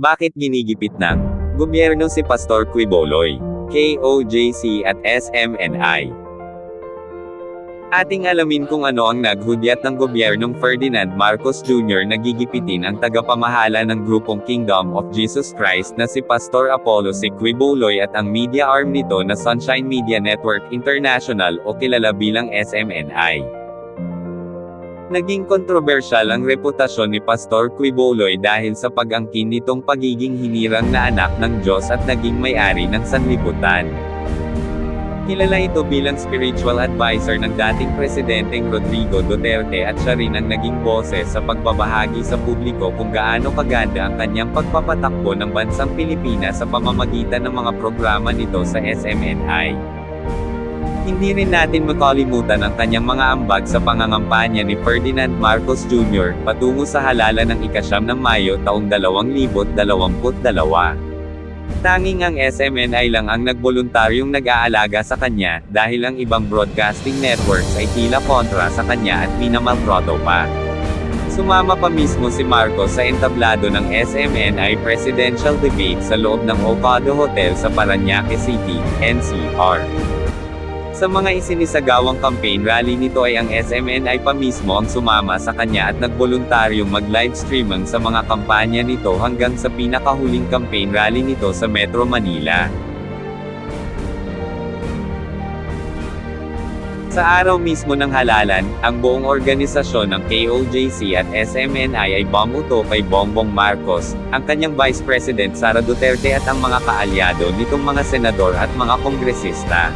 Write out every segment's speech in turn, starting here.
Bakit ginigipit ng gobyerno si Pastor Quiboloy, KOJC at SMNI? Ating alamin kung ano ang naghudyat ng gobyernong Ferdinand Marcos Jr. na gigipitin ang tagapamahala ng grupong Kingdom of Jesus Christ na si Pastor Apollo si Quiboloy at ang media arm nito na Sunshine Media Network International o kilala bilang SMNI. Naging kontrobersyal ang reputasyon ni Pastor Quiboloy dahil sa pag-angkin nitong pagiging hinirang na anak ng Diyos at naging may-ari ng sanlibutan. Kilala ito bilang spiritual advisor ng dating presidenteng Rodrigo Duterte at siya rin ang naging boses sa pagbabahagi sa publiko kung gaano kaganda ang kanyang pagpapatakbo ng bansang Pilipinas sa pamamagitan ng mga programa nito sa SMNI. Hindi rin natin makalimutan ang kanyang mga ambag sa pangangampanya ni Ferdinand Marcos Jr. patungo sa halalan ng ikasyam ng Mayo taong 2022. Tanging ang SMNI lang ang nagboluntaryong nag-aalaga sa kanya, dahil ang ibang broadcasting networks ay tila kontra sa kanya at minamaltrato pa. Sumama pa mismo si Marcos sa entablado ng SMNI presidential debate sa loob ng Ocado Hotel sa Paranaque City, NCR. Sa mga isinisagawang campaign rally nito ay ang SMNI pa mismo ang sumama sa kanya at nagboluntaryong mag-livestreaming sa mga kampanya nito hanggang sa pinakahuling campaign rally nito sa Metro Manila. Sa araw mismo ng halalan, ang buong organisasyon ng KOJC at SMNI ay bumuto kay Bongbong Marcos, ang kanyang Vice President Sara Duterte at ang mga kaalyado nitong mga senador at mga kongresista.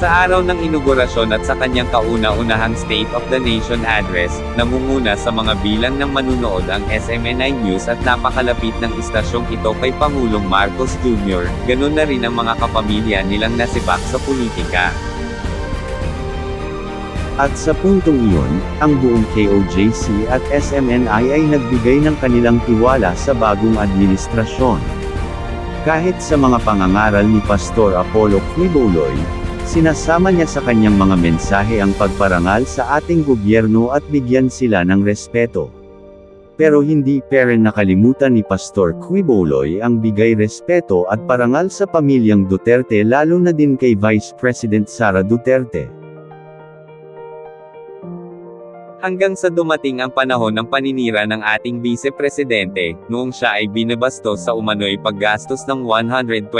Sa araw ng inaugurasyon at sa kanyang kauna-unahang State of the Nation address, namumuna sa mga bilang ng manunood ang SMNI News at napakalapit ng istasyong ito kay Pangulong Marcos Jr., ganun na rin ang mga kapamilya nilang nasibak sa politika. At sa puntong iyon, ang buong KOJC at SMNI ay nagbigay ng kanilang tiwala sa bagong administrasyon. Kahit sa mga pangangaral ni Pastor Apollo Quiboloy, sinasama niya sa kanyang mga mensahe ang pagparangal sa ating gobyerno at bigyan sila ng respeto. Pero hindi pa rin nakalimutan ni Pastor Quiboloy ang bigay respeto at parangal sa pamilyang Duterte lalo na din kay Vice President Sara Duterte. Hanggang sa dumating ang panahon ng paninira ng ating Vice Presidente, noong siya ay binabastos sa umano'y paggastos ng 125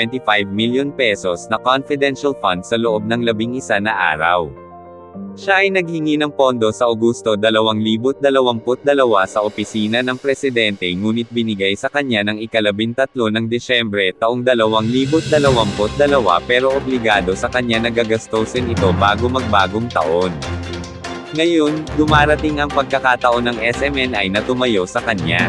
million pesos na confidential fund sa loob ng labing isa na araw. Siya ay naghingi ng pondo sa Augusto 2022 sa opisina ng presidente ngunit binigay sa kanya ng ikalabintatlo ng Desyembre taong 2022 pero obligado sa kanya nagagastosin ito bago magbagong taon. Ngayon, dumarating ang pagkakataon ng SMNI na tumayo sa kanya.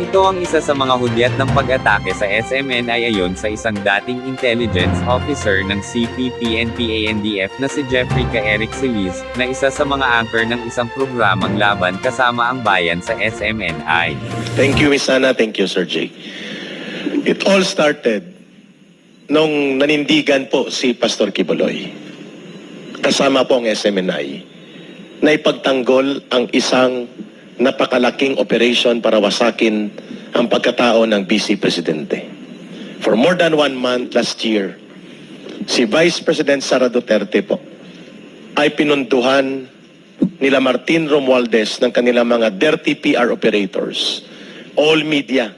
Ito ang isa sa mga hudyat ng pag-atake sa SMNI ayon sa isang dating intelligence officer ng CPP-NPA-NDF na si Jeffrey K. Eric Silis, na isa sa mga anchor ng isang programang laban kasama ang bayan sa SMNI. Thank you, Miss Ana. Thank you, Sir Jake. It all started nung nanindigan po si Pastor Kiboloy. Kasama po ang SMNI na ipagtanggol ang isang napakalaking operation para wasakin ang pagkatao ng BC Presidente. For more than one month last year, si Vice President Sara Duterte po ay pinuntuhan nila Martin Romualdez ng kanilang mga dirty PR operators, all media,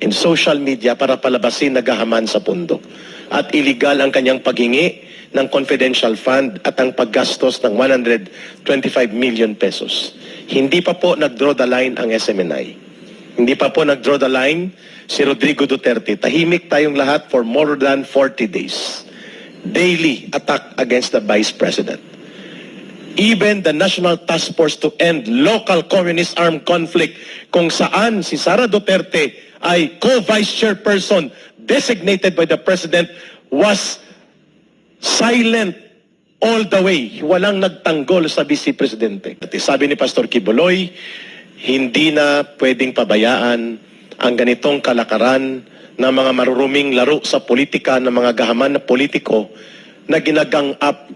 and social media para palabasin nagahaman sa pundo. At illegal ang kanyang paghingi ng confidential fund at ang paggastos ng 125 million pesos. Hindi pa po nag-draw the line ang SMNI. Hindi pa po nag-draw the line si Rodrigo Duterte. Tahimik tayong lahat for more than 40 days. Daily attack against the Vice President. Even the National Task Force to End Local Communist Armed Conflict kung saan si Sara Duterte ay co-vice chairperson designated by the President was silent all the way. Walang nagtanggol sa Vice Presidente. Sabi ni Pastor Kibuloy, hindi na pwedeng pabayaan ang ganitong kalakaran ng mga maruruming laro sa politika ng mga gahaman na politiko na ginagang up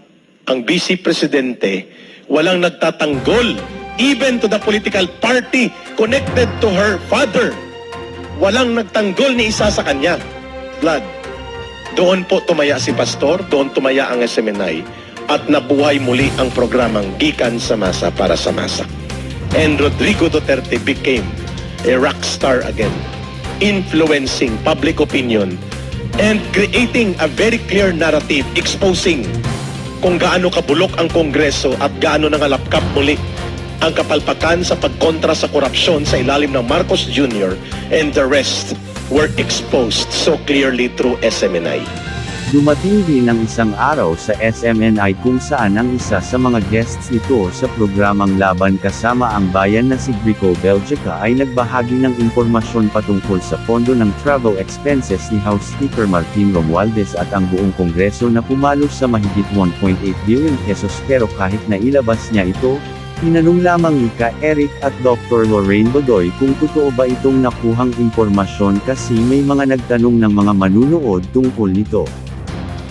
ang Vice Presidente, walang nagtatanggol even to the political party connected to her father Walang nagtanggol ni isa sa kanya. Blood. Doon po tumaya si Pastor, doon tumaya ang SMNI, at nabuhay muli ang programang Gikan sa Masa para sa Masa. And Rodrigo Duterte became a rock star again, influencing public opinion and creating a very clear narrative exposing kung gaano kabulok ang Kongreso at gaano nangalapkap muli ang kapalpakan sa pagkontra sa korupsyon sa ilalim ng Marcos Jr. and the rest were exposed so clearly through SMNI. Dumating din ang isang araw sa SMNI kung saan ang isa sa mga guests nito sa programang Laban kasama ang bayan na si Grico Belgica ay nagbahagi ng impormasyon patungkol sa pondo ng travel expenses ni House Speaker Martin Romualdez at ang buong Kongreso na pumalo sa mahigit 1.8 billion pesos pero kahit na ilabas niya ito, Tinanong lamang ni Ka Eric at Dr. Lorraine Godoy kung totoo ba itong nakuhang impormasyon kasi may mga nagtanong ng mga manunood tungkol nito.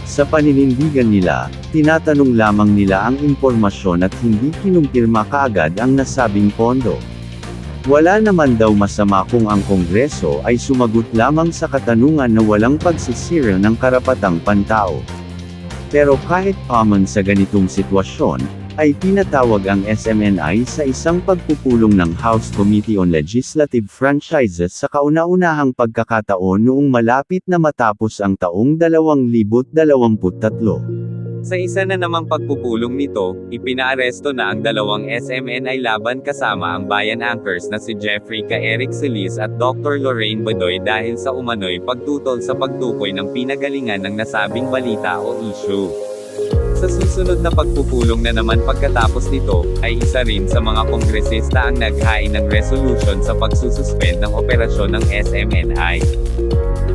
Sa paninindigan nila, tinatanong lamang nila ang impormasyon at hindi kinumpirma kaagad ang nasabing pondo. Wala naman daw masama kung ang Kongreso ay sumagot lamang sa katanungan na walang pagsisira ng karapatang pantao. Pero kahit common sa ganitong sitwasyon, ay pinatawag ang SMNI sa isang pagpupulong ng House Committee on Legislative Franchises sa kauna-unahang pagkakataon noong malapit na matapos ang taong 2023. Sa isa na namang pagpupulong nito, ipinaaresto na ang dalawang SMNI laban kasama ang bayan anchors na si Jeffrey Ka Eric Solis at Dr. Lorraine Badoy dahil sa umano'y pagtutol sa pagtukoy ng pinagalingan ng nasabing balita o issue. Sa susunod na pagpupulong na naman pagkatapos nito, ay isa rin sa mga kongresista ang naghain ng resolution sa pagsususpend ng operasyon ng SMNI.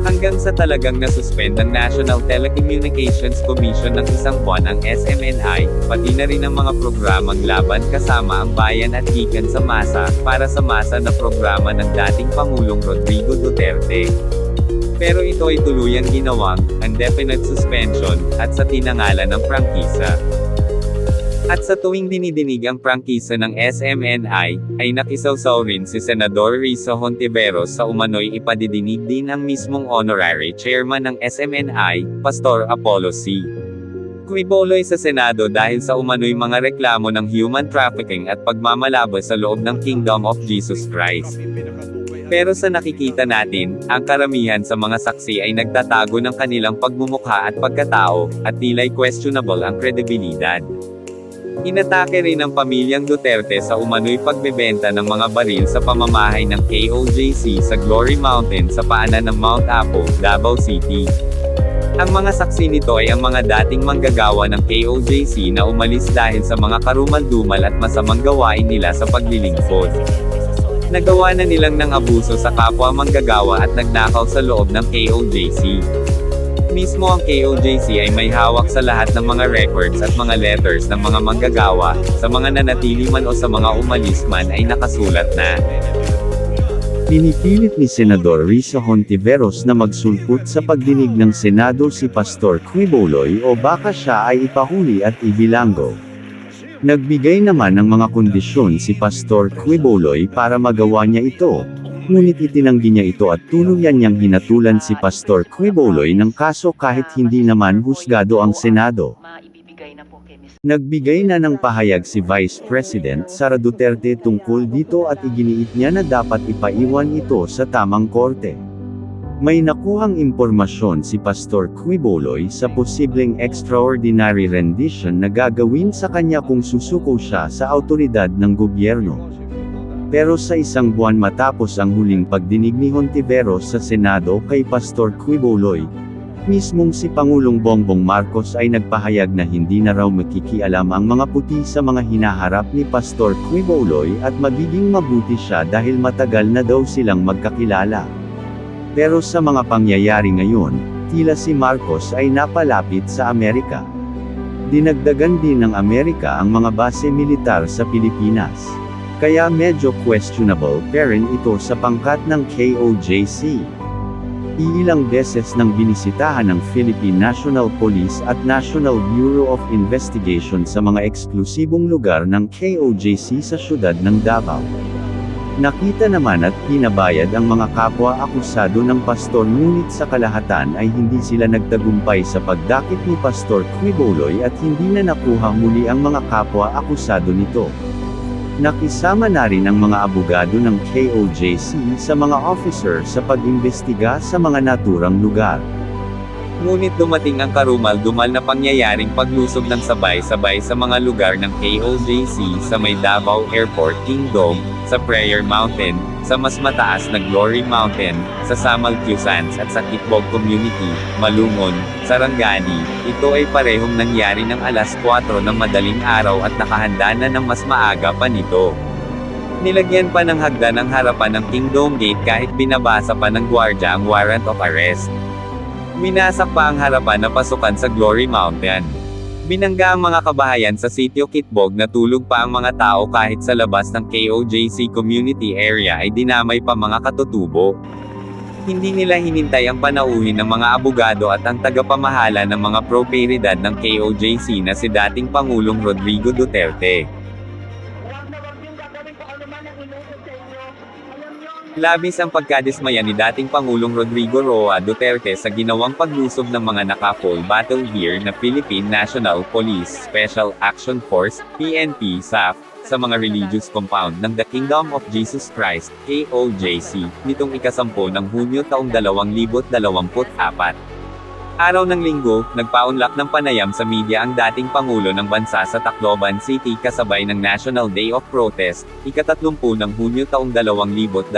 Hanggang sa talagang nasuspend ng National Telecommunications Commission ng isang buwan ang SMNI, pati na rin ang mga programang laban kasama ang bayan at gikan sa masa, para sa masa na programa ng dating Pangulong Rodrigo Duterte. Pero ito ay tuluyang ginawang, indefinite suspension, at sa tinangalan ng prangkisa. At sa tuwing dinidinig ang prangkisa ng SMNI, ay nakisawsaw rin si Senador Risa Hontiveros sa umano'y ipadidinig din ang mismong honorary chairman ng SMNI, Pastor Apollo C. Kuiboloy sa Senado dahil sa umano'y mga reklamo ng human trafficking at pagmamalabas sa loob ng Kingdom of Jesus Christ. Pero sa nakikita natin, ang karamihan sa mga saksi ay nagtatago ng kanilang pagmumukha at pagkatao, at tila'y questionable ang kredibilidad. Inatake rin ng pamilyang Duterte sa umano'y pagbebenta ng mga baril sa pamamahay ng KOJC sa Glory Mountain sa paanan ng Mount Apo, Davao City. Ang mga saksi nito ay ang mga dating manggagawa ng KOJC na umalis dahil sa mga karumal-dumal at masamang gawain nila sa paglilingkod. Nagawa na nilang ng abuso sa kapwa manggagawa at nagnakaw sa loob ng KOJC. Mismo ang KOJC ay may hawak sa lahat ng mga records at mga letters ng mga manggagawa, sa mga nanatili man o sa mga umalis man ay nakasulat na. Pinipilit ni Senador Risa Hontiveros na magsulput sa pagdinig ng Senado si Pastor Quiboloy o baka siya ay ipahuli at ibilanggo. Nagbigay naman ng mga kondisyon si Pastor Quiboloy para magawa niya ito, ngunit itinanggi niya ito at tuluyan niyang hinatulan si Pastor Quiboloy ng kaso kahit hindi naman husgado ang Senado. Nagbigay na ng pahayag si Vice President Sara Duterte tungkol dito at iginiit niya na dapat ipaiwan ito sa tamang korte. May nakuhang impormasyon si Pastor Quiboloy sa posibleng extraordinary rendition na gagawin sa kanya kung susuko siya sa autoridad ng gobyerno. Pero sa isang buwan matapos ang huling pagdinig ni Hontiveros sa Senado kay Pastor Quiboloy, mismong si Pangulong Bongbong Marcos ay nagpahayag na hindi na raw makikialam ang mga puti sa mga hinaharap ni Pastor Quiboloy at magiging mabuti siya dahil matagal na daw silang magkakilala. Pero sa mga pangyayari ngayon, tila si Marcos ay napalapit sa Amerika. Dinagdagan din ng Amerika ang mga base militar sa Pilipinas. Kaya medyo questionable pa rin ito sa pangkat ng KOJC. Iilang beses nang binisitahan ng Philippine National Police at National Bureau of Investigation sa mga eksklusibong lugar ng KOJC sa syudad ng Davao. Nakita naman at pinabayad ang mga kapwa akusado ng pastor ngunit sa kalahatan ay hindi sila nagtagumpay sa pagdakip ni Pastor Quiboloy at hindi na nakuha muli ang mga kapwa akusado nito. Nakisama na rin ang mga abogado ng KOJC sa mga officer sa pag-imbestiga sa mga naturang lugar. Ngunit dumating ang karumal-dumal na pangyayaring paglusob ng sabay-sabay sa mga lugar ng KOJC sa may Davao Airport Kingdom, sa Prayer Mountain, sa mas mataas na Glory Mountain, sa Samal Cusans at sa Kitbog Community, Malungon, Sarangani. Ito ay parehong nangyari ng alas 4 ng madaling araw at nakahanda na ng mas maaga pa nito. Nilagyan pa ng hagdan ang harapan ng Kingdom Gate kahit binabasa pa ng gwardya ang warrant of arrest. Minasak pa ang harapan na pasukan sa Glory Mountain. Binangga ang mga kabahayan sa sitio Kitbog na tulog pa ang mga tao kahit sa labas ng KOJC community area ay dinamay pa mga katutubo. Hindi nila hinintay ang panauhin ng mga abogado at ang tagapamahala ng mga properidad ng KOJC na si dating Pangulong Rodrigo Duterte. Labis ang pagkadismaya ni dating Pangulong Rodrigo Roa Duterte sa ginawang paglusob ng mga naka-full battle gear na Philippine National Police Special Action Force, PNP SAF, sa mga religious compound ng The Kingdom of Jesus Christ, KOJC, nitong ikasampo ng Hunyo taong 2024. Araw ng linggo, nagpaunlak ng panayam sa media ang dating Pangulo ng Bansa sa Tacloban City kasabay ng National Day of Protest, ikatatlumpul ng Hunyo taong 2024.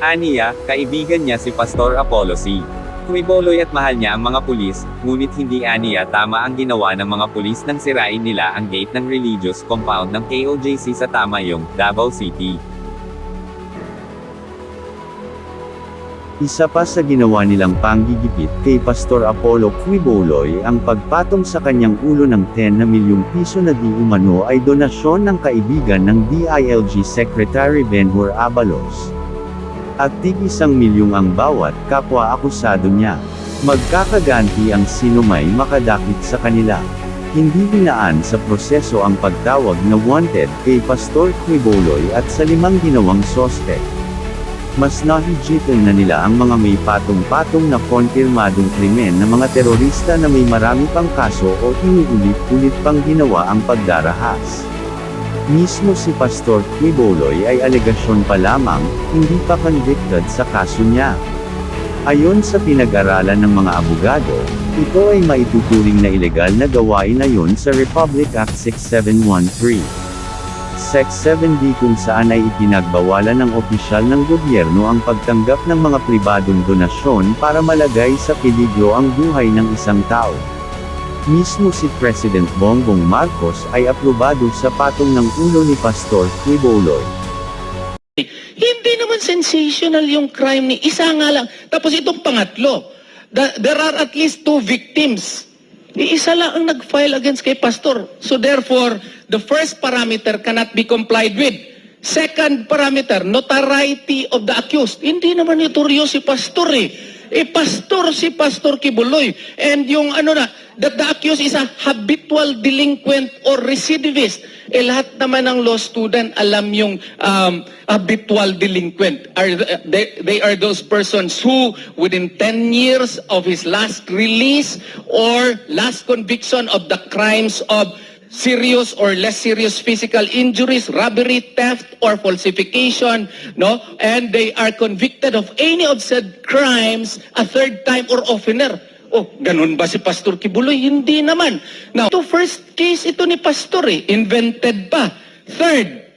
Aniya, kaibigan niya si Pastor Apollo C. Kumiboloy at mahal niya ang mga pulis, ngunit hindi aniya tama ang ginawa ng mga pulis nang sirain nila ang gate ng religious compound ng KOJC sa Tamayong, Davao City. Isa pa sa ginawa nilang panggigipit kay Pastor Apollo Quiboloy ang pagpatong sa kanyang ulo ng 10 na milyong piso na di umano ay donasyon ng kaibigan ng DILG Secretary Benhur Abalos. At tig isang milyong ang bawat kapwa akusado niya. Magkakaganti ang sino may makadakit sa kanila. Hindi binaan sa proseso ang pagtawag na wanted kay Pastor Quiboloy at sa limang ginawang sospek. Mas nahigitan na nila ang mga may patong-patong na konfirmadong krimen na mga terorista na may marami pang kaso o iniulit-ulit pang ginawa ang pagdarahas. Mismo si Pastor Quiboloy ay alegasyon pa lamang, hindi pa convicted sa kaso niya. Ayon sa pinag-aralan ng mga abogado, ito ay maituturing na ilegal na gawain ayon sa Republic Act 6713. Sec 7D kung saan ay ipinagbawalan ng opisyal ng gobyerno ang pagtanggap ng mga pribadong donasyon para malagay sa peligro ang buhay ng isang tao. Mismo si President Bongbong Marcos ay aprobado sa patong ng ulo ni Pastor Quiboloy. Hindi naman sensational yung crime ni isa nga lang. Tapos itong pangatlo, there are at least two victims. Iisa lang ang nag-file against kay pastor. So therefore, the first parameter cannot be complied with. Second parameter, notoriety of the accused. Hindi naman notoryo si pastor eh. Eh, pastor si Pastor Kibuloy. And yung ano na, that the accused is a habitual delinquent or recidivist. Eh, lahat naman ng law student alam yung um, habitual delinquent. Are, they, they are those persons who, within 10 years of his last release or last conviction of the crimes of serious or less serious physical injuries, robbery, theft, or falsification, no? And they are convicted of any of said crimes a third time or oftener. Oh, ganun ba si Pastor Kibuloy? Hindi naman. Now, ito first case ito ni Pastor eh. Invented pa. Third,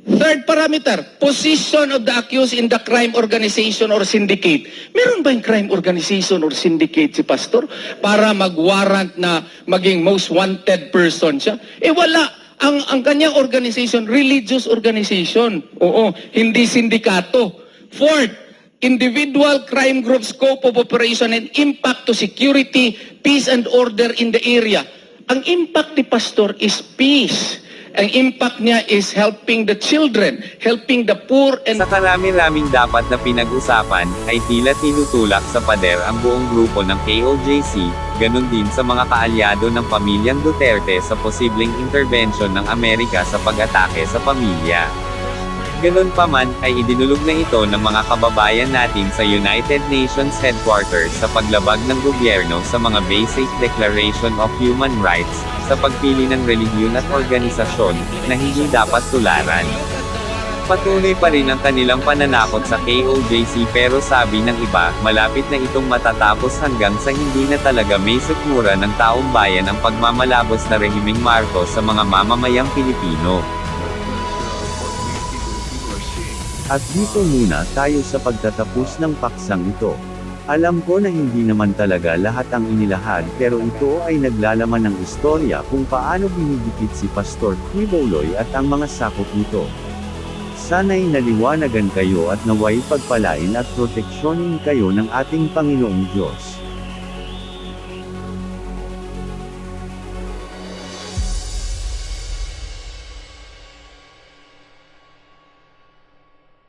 Third parameter, position of the accused in the crime organization or syndicate. Meron ba yung crime organization or syndicate si pastor para mag-warrant na maging most wanted person siya? Eh wala. Ang, ang kanyang organization, religious organization. Oo, hindi sindikato. Fourth, individual crime group scope of operation and impact to security, peace and order in the area. Ang impact ni pastor is peace. Ang impact niya is helping the children, helping the poor and Sa karami-raming dapat na pinag-usapan, ay tila tinutulak sa pader ang buong grupo ng KOJC, ganun din sa mga kaalyado ng pamilyang Duterte sa posibleng intervention ng Amerika sa pag-atake sa pamilya. Ganun pa man, ay idinulog na ito ng mga kababayan natin sa United Nations Headquarters sa paglabag ng gobyerno sa mga Basic Declaration of Human Rights, sa pagpili ng relihiyon at organisasyon, na hindi dapat tularan. Patuloy pa rin ang kanilang pananakot sa KOJC pero sabi ng iba, malapit na itong matatapos hanggang sa hindi na talaga may sikmura ng taong bayan ang pagmamalabos na rehimeng Marcos sa mga mamamayang Pilipino. At dito muna tayo sa pagtatapos ng paksang ito. Alam ko na hindi naman talaga lahat ang inilahad pero ito ay naglalaman ng istorya kung paano binigipit si Pastor Quiboloy at ang mga sakop nito. Sana'y naliwanagan kayo at naway pagpalain at proteksyonin kayo ng ating Panginoong Diyos.